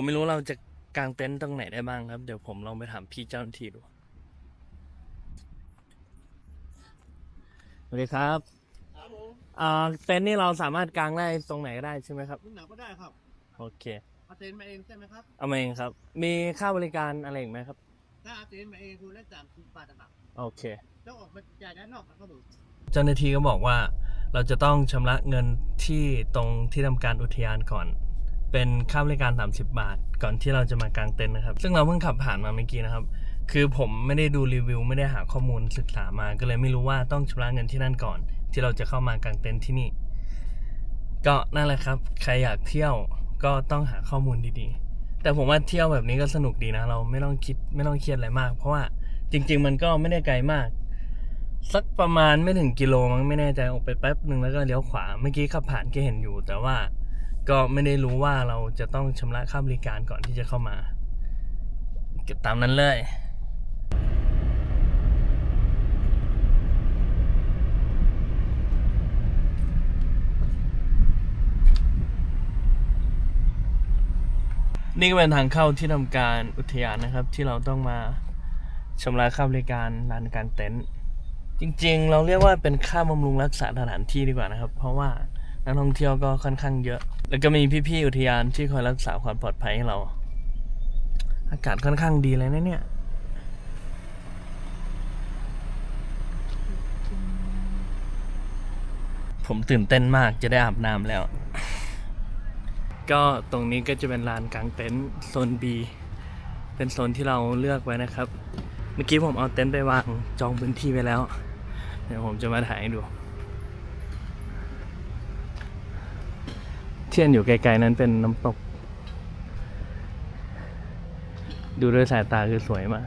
ผมไม่รู้เราจะกางเต็นท์ตรงไหนได้บ้างครับ เดี๋ยวผมลองไปถามพี่เจ้าหน้าที่ดูสวัสดีครับครับผมอ่าเต็นท์นี่เราสามารถกางได้ตรงไหนก็ได้ใช่ไหมครับรุ่นหนังก็ได้ครับโอเคเอาเต็นท์มาเองใช่ไหมครับเอามาเองครับ มีค่าบริการอะไรอีกไหมครับถ้าเอาเต็นท์มาเองคุณได้สามสิบบาทนะครับโอเคต้องออกมาจ่ายด้านนอกครับผมเจ้าหน้าที่ก็บอกว่า เราจะต้องชำระเงินที่ตรงที่ทำการอุทยานก่อน เป็นค่าบริการ 30 บาท ก่อนที่เราจะมากางเต็นท์นะครับ ซึ่งเราเพิ่งขับผ่านมาเมื่อกี้นะครับ คือผมไม่ได้ดูรีวิว ไม่ได้หาข้อมูลศึกษามา ก็เลยไม่รู้ว่าต้องชำระเงินที่นั่นก่อน ที่เราจะเข้ามากางเต็นท์ที่นี่ ก็นั่นแหละครับ ใครอยากเที่ยวก็ต้องหาข้อมูลดีๆ แต่ผมว่าเที่ยวแบบนี้ก็สนุกดีนะ เราไม่ต้องคิดไม่ต้องเครียดอะไรมาก เพราะว่าจริง ๆ มันก็ไม่ได้ไกลมาก สักประมาณไม่ถึงกิโลมั้งไม่แน่ใจออกไปแป๊บหนึ่งแล้วก็เลี้ยวขวาเมื่อกี้ขับผ่านก็เห็นอยู่ แต่ว่า ก็ไม่ได้รู้ว่าเราจะต้องชำระค่าบริการก่อนที่จะเข้ามา เก็บตามนั้นเลยนี่ก็เป็นทางเข้าที่ทำการอุทยานนะครับ ที่เราต้องมาชำระค่าบริการลานการเต็นท์จริงๆ เราเรียกว่าเป็นค่าบำรุงรักษาสถานที่ดีกว่านะครับ เพราะว่า นักท่องเที่ยวก็ค่อนข้างเยอะ แล้วก็มีพี่ๆอุทยานที่คอยรักษาความปลอดภัยให้เรา อากาศค่อนข้างดีเลยนะเนี่ยผมตื่นเต้นมากจะได้อาบน้ำแล้ว ก็ตรงนี้ก็จะเป็นลานกลางเต็นท์โซน B เป็นโซนที่เราเลือกไว้นะครับ เมื่อกี้ผมเอาเต็นท์ไปวางจองพื้นที่ไปแล้ว เดี๋ยวผมจะมาถ่ายให้ดู เทียนอยู่ไกลๆนั้นเป็นน้ำตก ดูด้วยสายตาคือสวยมาก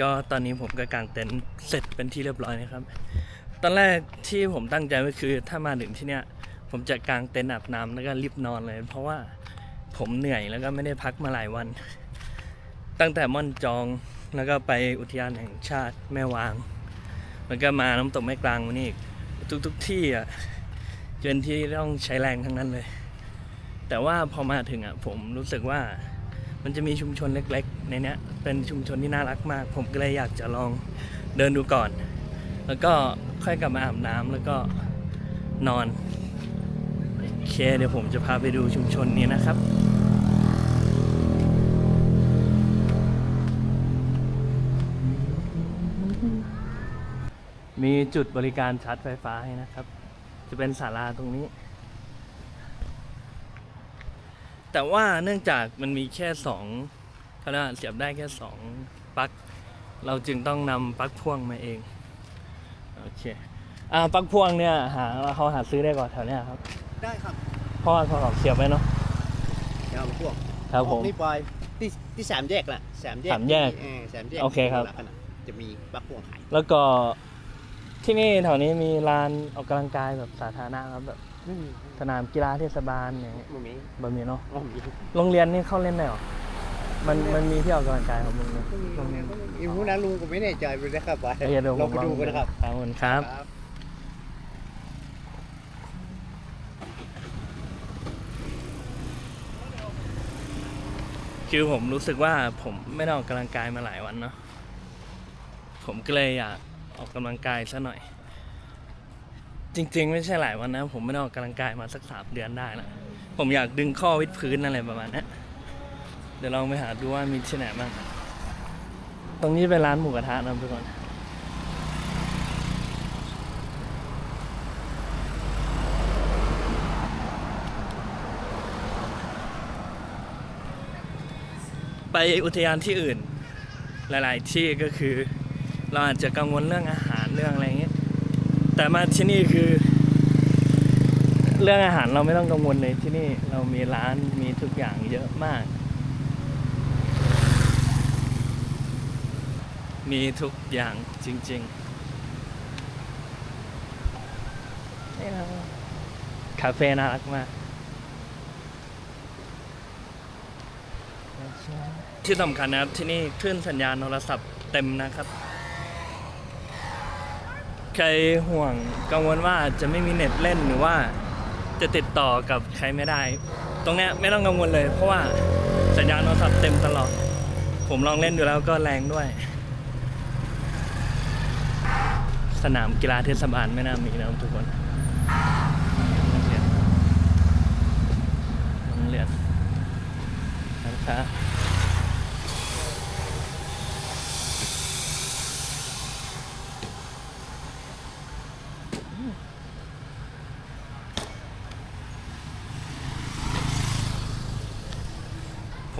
ก็ตอนนี้ผมก็กางเต็นท์เสร็จเป็นที่เรียบร้อยนะครับ ตอนแรกที่ผมตั้งใจก็คือถ้ามาถึงที่เนี้ยผมจะกางเต็นท์อาบน้ำแล้วก็รีบนอนเลย เพราะว่าผมเหนื่อยแล้วก็ไม่ได้พักมาหลายวัน ตั้งแต่ม่อนจองแล้วก็ไปอุทยานแห่งชาติแม่วางแล้วก็มาน้ำตกแม่กลางวันนี้อีกทุกๆที่อะเป็นที่ต้องใช้แรงทั้งนั้นเลย แต่ว่าพอมาถึงอะผมรู้สึกว่า มันจะมีชุมชนเล็กๆ ในเนี้ยเป็นชุมชนที่น่ารักมาก ผมก็เลยอยากจะลองเดินดูก่อน แล้วก็ค่อยกลับมาอาบน้ำแล้วก็นอนโอเคเดี๋ยวผมจะพาไปดูชุมชนนี้นะครับมีจุดบริการชาร์จไฟฟ้าให้นะครับ จะเป็นศาลาตรงนี้ แต่ว่าเนื่องจากมันมีแค่สองเขาเรียกว่าเสียบได้แค่สองปลั๊กเราจึงต้องนำปลั๊กพ่วงมาเองโอเคอ่าปลั๊กพ่วงเนี่ยหาเขาหาซื้อได้ก่อนแถวเนี้ยครับได้ครับเพราะว่าเขาเสียบไว้เนาะเดี๋ยวพวกครับผมนี่ปอยที่ที่สามแยกแหละสามแยกสามแยกเออสามแยกโอเคครับที่ตลาดขนาดจะมีบักพวงขายแล้วก็ที่นี่แถวนี้มีลานออกกำลังกายแบบสาธารณะครับแบบไม่มี สนามกีฬาเทศบาลอย่างเงี้ยไม่มีแบบนี้เนาะไม่มีโรงเรียนนี่เข้าเล่นได้หรอมันมันมีที่ออกกำลังกายของมึงเนี่ยไม่มีโรงเรียนก็ไม่มีอีกผู้นั้นลุงก็ไม่แน่ใจไปนะครับไปเดี๋ยวเดี๋ยวผเรามไปดูกันนะครับขอบคุณครับครับคือผมรู้สึกว่าผมไม่ได้ออกกำลังกายมาหลายวันเนาะผมก็เลยอยากออกกำลังกายซะหน่อย จริง ๆ ไม่ใช่หลายวันนะ ผมไม่ได้ออกกำลังกายมาสักสามเดือนได้นะผมอยากดึงข้อวิดพื้นอะไรประมาณนี้เดี๋ยวลองไปหาดูว่ามีที่ไหนบ้างตรงนี้เป็นร้านหมูกระทะนะทุกคนไปอุทยานที่อื่น หลาย ๆ ที่ก็คือ เราอาจจะกังวลเรื่องอาหารเรื่องอะไร แต่มาที่นี่คือ เรื่องอาหารเราไม่ต้องกังวลเลยที่นี่เรามีร้านมีทุกอย่างเยอะมาก มีทุกอย่างจริงๆนี่นะคาเฟ่น่ารักมากที่สำคัญนะครับที่นี่คลื่นสัญญาณโทรศัพท์เต็มนะครับ ใครห่วงกังวลว่าจะไม่มีเน็ตเล่นหรือว่าจะติดต่อกับใครไม่ได้ ตรงเนี้ยไม่ต้องกังวลเลย เพราะว่าสัญญาณโทรศัพท์เต็มตลอด ผมลองเล่นดูแล้วก็แรงด้วย สนามกีฬาเทศบาลไม่น่ามีนะครับทุกคนโรงเรียนรงเรียนนะครั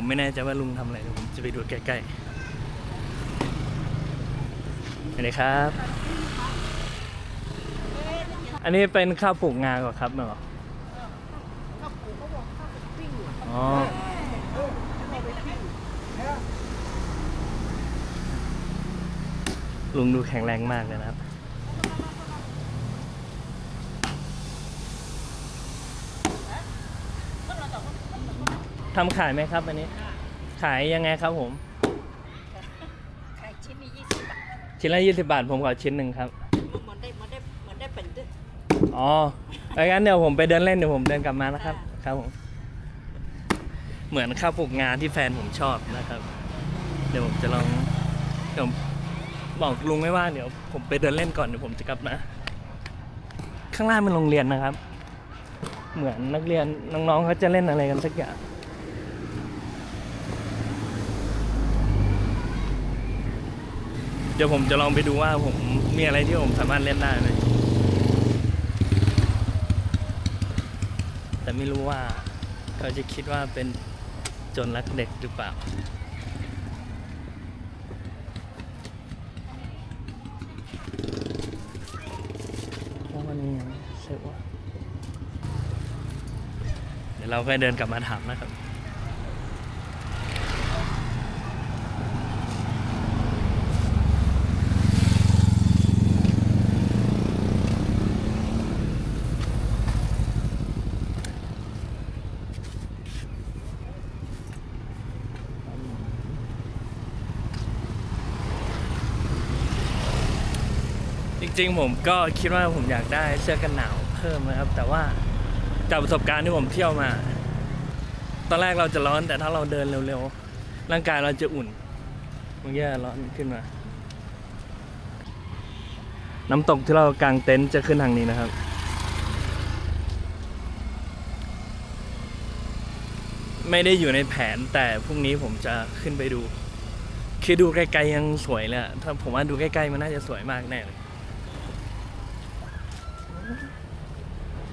ผมไม่แน่ใจว่าลุงทำอะไรเดี๋ยวผมจะไปดูใกล้ๆสวัสดีครับ อันนี้เป็นข้าวปลูกงาก่อนครับเนาะอ๋อลุงดูแข็งแรงมากเลยนะครับ ทำขายไหมครับอันนี้ ขายยังไงครับผม ขายชิ้นนี้ยี่สิบบาทชิ้นละยี่สิบาทผมขอชิ้นหนึ่งครับ เหมือนได้เหมือนได้เหมือนได้เป็นด้วยอ๋อถ้างั้นเดี๋ยวผมไปเดินเล่นเดี๋ยวผมเดินกลับมานะครับ ครับผม เหมือนข้าวปลูกงานที่แฟนผมชอบนะครับ เดี๋ยวผมจะลองเดี๋ยวบอกลุงไม่ว่าเดี๋ยวผมไปเดินเล่นก่อนเดี๋ยวผมจะกลับมา ข้างล่างเป็นโรงเรียนนะครับ เหมือนนักเรียนน้องๆเขาจะเล่นอะไรกันสักอย่าง เดี๋ยวผมจะลองไปดูว่าผมมีอะไรที่ผมสามารถเล่นได้ไหมแต่ไม่รู้ว่าเขาจะคิดว่าเป็นจนรักเด็กหรือเปล่าวันยังเชื่อว่าเดี๋ยวเราก็เดินกลับมาถามนะครับ ริงๆ ผมก็คิดว่าผมอยากได้เสื้อกันหนาวเพิ่มนะครับ แต่ว่าจากประสบการณ์ที่ผมเที่ยวมา ตอนแรกเราจะร้อนแต่ถ้าเราเดินเร็วๆ ร่างกายเราจะอุ่นมันก็ร้อนขึ้นมา น้ำตกที่เรากางเต็นท์จะขึ้นทางนี้นะครับไม่ได้อยู่ในแผนแต่พรุ่งนี้ผมจะขึ้นไปดู คือดูไกลๆยังสวยเลยถ้าผมว่าดูใกล้ๆมันน่าจะสวยมากแน่เลย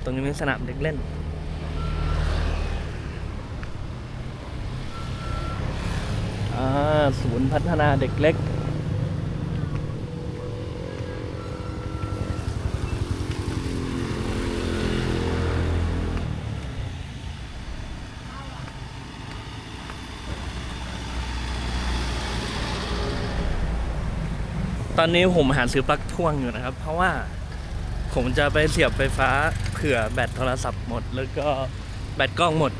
ตรงนี้เป็นสนามเด็กเล่น อ่า ศูนย์พัฒนาเด็กเล็ก ตอนนี้ผมหาซื้อปลั๊กพ่วงอยู่นะครับ เพราะว่า ผมจะไปเสียบไฟฟ้าเผื่อแบตโทรศัพท์หมด แล้วก็แบตกล้องหมด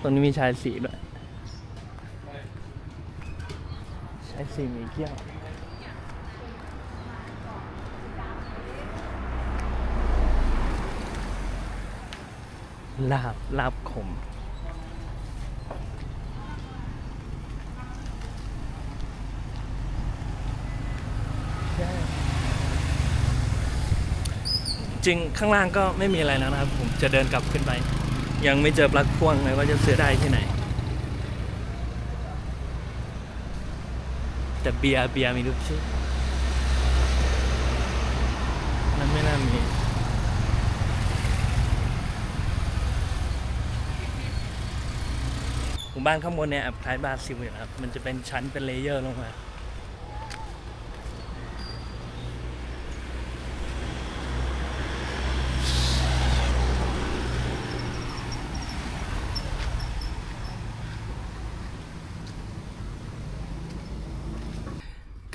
ตรงนี้มีชายสีด้วย ชายสีมีเกี้ยว ลาบลาบขม จริงข้างล่างก็ไม่มีอะไรแล้วนะครับ ผมจะเดินกลับขึ้นไป ยังไม่เจอปลั๊กพ่วงเลยว่าจะซื้อได้ที่ไหน แต่เบียร์เบียร์มีทุกชื่อนั่นไม่น่ามีหมู่บ้านข้างบนเนี่ยแอบคล้ายบราซิลอยู่นะครับ มันจะเป็นชั้นเป็นเลเยอร์ลงมา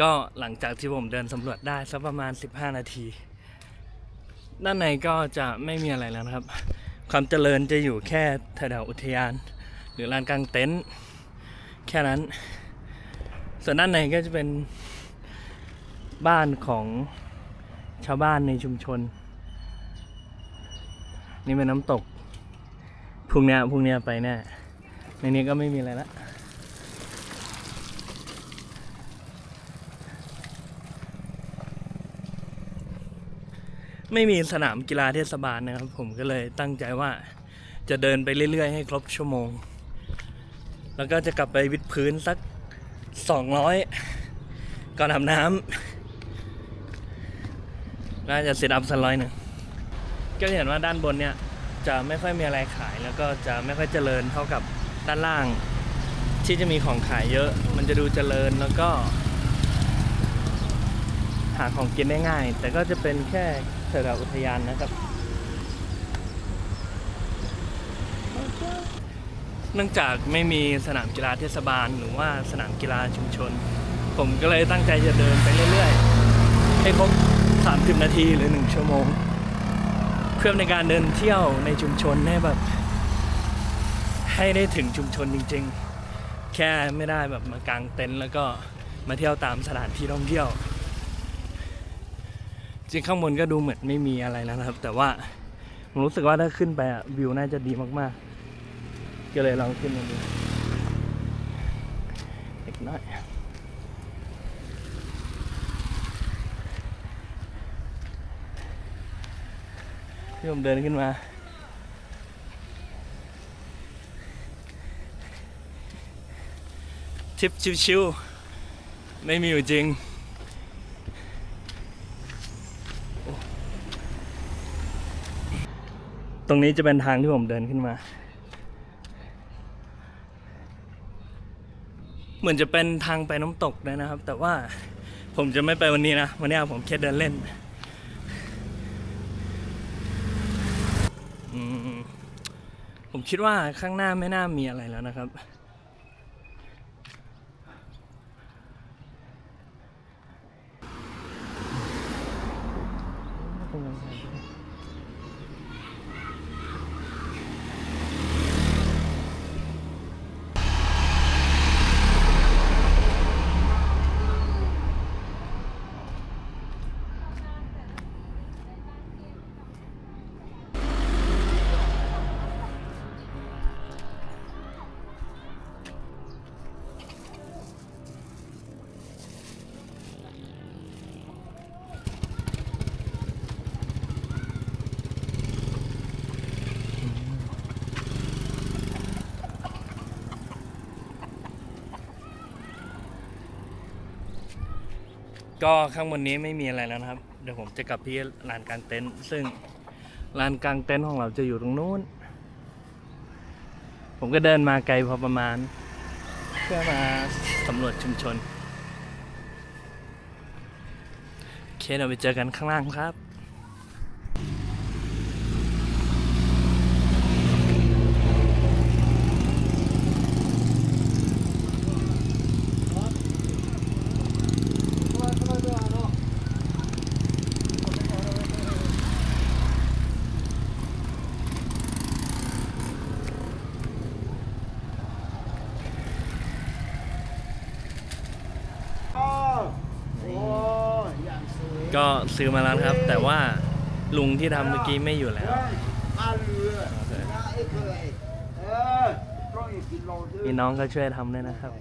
ก็หลังจากที่ผมเดินสำรวจได้สักประมาณ 15 นาที ด้านในก็จะไม่มีอะไรแล้วนะครับ ความเจริญจะอยู่แค่แถวอุทยาน หรือลานกลางเต็นท์แค่นั้น ส่วนด้านในก็จะเป็นบ้านของชาวบ้านในชุมชน นี่เป็นน้ำตกพรุ่งเนี้ยพรุ่งเนี้ยไปแน่ในนี้ก็ไม่มีอะไรละ ไม่มีสนามกีฬาเทศบาลนะครับ ผมก็เลยตั้งใจว่าจะเดินไปเรื่อย ๆ ให้ครบชั่วโมง แล้วก็จะกลับไปวิดพื้นสัก 200 ก่อนอาบน้ำน่าจะเสร็จอัพสักร้อยหนึ่งก็เห็นว่าด้านบนเนี่ยจะไม่ค่อยมีอะไรขายแล้วก็จะไม่ค่อยเจริญเท่ากับด้านล่าง ที่จะมีของขายเยอะ มันจะดูเจริญแล้วก็ หาของกินได้ง่าย แต่ก็จะเป็นแค่ แถวๆอุทยานนะครับ เนื่องจากไม่มีสนามกีฬาเทศบาลหรือว่าสนามกีฬาชุมชน ผมก็เลยตั้งใจจะเดินไปเรื่อยๆ ให้ครบ 30 นาทีหรือ 1 ชั่วโมง เพื่อในการเดินเที่ยวในชุมชนให้แบบ ให้ได้ถึงชุมชนจริง ๆ แค่ไม่ได้แบบมากางเต็นท์แล้วก็มาเที่ยวตามสถานที่ท่องเที่ยว จริงข้างบนก็ดูเหมือนไม่มีอะไรนะครับ แต่ว่าผมรู้สึกว่าถ้าขึ้นไปอะวิวน่าจะดีมากๆ ก็เลยลองขึ้นมาดูเล็กน้อยที่ผมเดินขึ้นมาทิปชิวๆไม่มีอยู่จริง ตรงนี้จะเป็นทางที่ผมเดินขึ้นมา เหมือนจะเป็นทางไปน้ำตกเลยนะครับ แต่ว่าผมจะไม่ไปวันนี้นะ วันนี้ผมแค่เดินเล่นผมคิดว่าข้างหน้าไม่น่ามีอะไรแล้วนะครับ ก็ข้างบนนี้ไม่มีอะไรแล้วนะครับ เดี๋ยวผมจะกลับที่ลานกลางเต็นท์ซึ่งลานกลางเต็นท์ของเราจะอยู่ตรงนู้น ผมก็เดินมาไกลพอประมาณ เพื่อมาสำรวจชุมชน โอเคเราไปเจอกันข้างล่างครับ ก็ซื้อมาแล้วนะครับ แต่ว่าลุงที่ทำเมื่อกี้ไม่อยู่แล้ว พี่น้องก็ช่วยทำด้วยนะครับ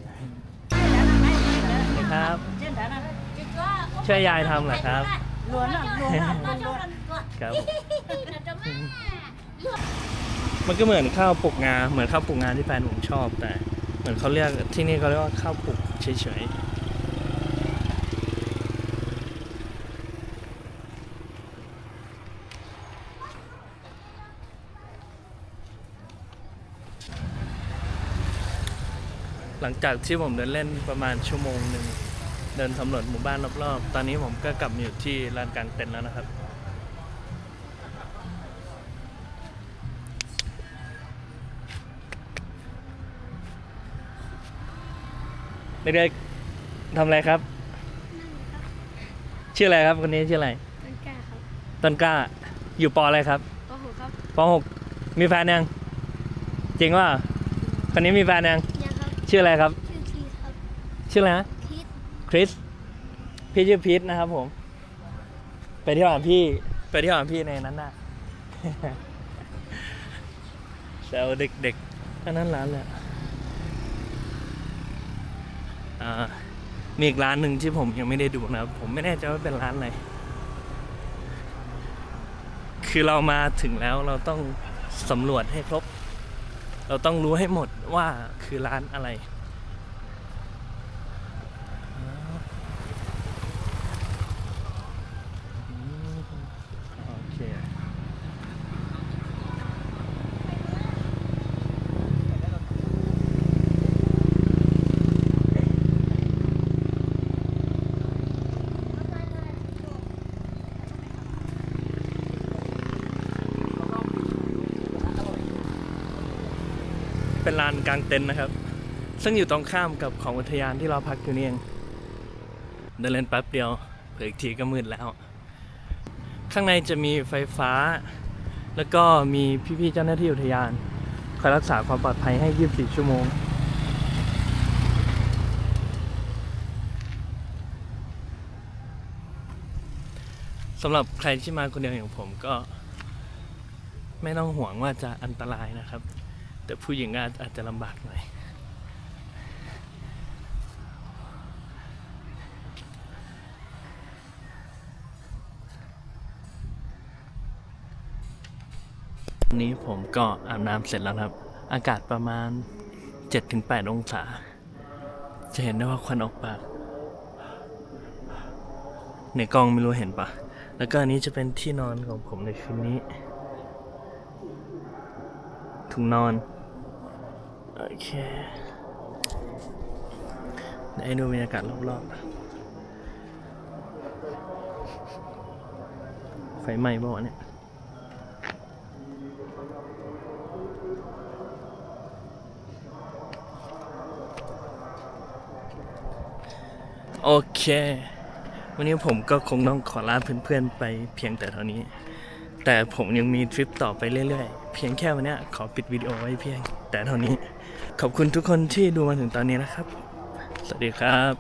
ครับ ช่วยยายทำเหรอครับล้วนอะล้วนอะล้วนครับ มันก็เหมือนข้าวปลูกงา เหมือนข้าวปลูกงาที่แฟนผมชอบแต่ เหมือนเขาเรียกที่นี่เขาเรียกว่าข้าวปลูกเฉยๆ ลังจากที่ผมเดินเล่นประมาณชั่วโมงหนึ่งเดินสำรวจหมู่บ้านรอบๆ ตอนนี้ผมก็กลับมาอยู่ที่ลานกลางเต็นท์แล้วนะครับ เด็กๆทำอะไรครับ ชื่ออะไรครับคนนี้ชื่ออะไร ต้นกล้าครับต้นกล้า อยู่ปออะไรครับโอ้โหครับปหกมีแฟนยัง จริงว่าคนนี้มีแฟนยังยังครับ ชื่ออะไรครับ ชื่อทีครับชื่ออะไรนะทีคริสพี่ชื่อพีทนะครับผม ไปเที่ยวกับพี่ ไปเที่ยวกับพี่ในนั้นน่ะแซวเด็กๆอันนั้นร้านเลยอะอ่ามีอีกร้านหนึ่งที่ผมยังไม่ได้ดูนะครับผมไม่แน่ใจว่าเป็นร้านอะไร คือเรามาถึงแล้วเราต้องสำรวจให้ครบ เราต้องรู้ให้หมดว่าคือร้านอะไร โอเค เป็น ลานกลางเต็นท์นะครับ ซึ่งอยู่ตรงข้ามกับของอุทยานที่เราพักอยู่นี่เองเดินเล่นแป๊บเดียวเผื่ออีกทีก็มืดแล้ว ข้างในจะมีไฟฟ้า แล้วก็มีพี่ๆเจ้าหน้าที่อุทยานคอยรักษาความปลอดภัยให้ 24 ชั่วโมง สำหรับใครที่มาคนเดียวอย่างผมก็ ไม่ต้องห่วงว่าจะอันตรายนะครับ แต่ผู้หญิงอาจอาจจะลำบากหน่อยวันนี้ผมก็อาบน้ำเสร็จแล้วครับ อากาศประมาณ 7-8 องศา จะเห็นได้ว่าควันออกปากในกล้องไม่รู้เห็นปะ แล้วก็อันนี้จะเป็นที่นอนของผมในคืนนี้ ถุงนอน โอเคเดี๋ยวให้ดูบรรยากาศรอบๆไฟไหม้บ่าวะเนี่ยโอเค วันนี้ผมก็คงต้องขอลาเพื่อนๆไปเพียงแต่เท่านี้ แต่ผมยังมีทริปต่อไปเรื่อยๆ พียงแค่วันนี้ขอปิดวิดีโอไว้เพียง แต่เท่านี้ ขอบคุณทุกคนที่ดูมาถึงตอนนี้นะครับ สวัสดีครับ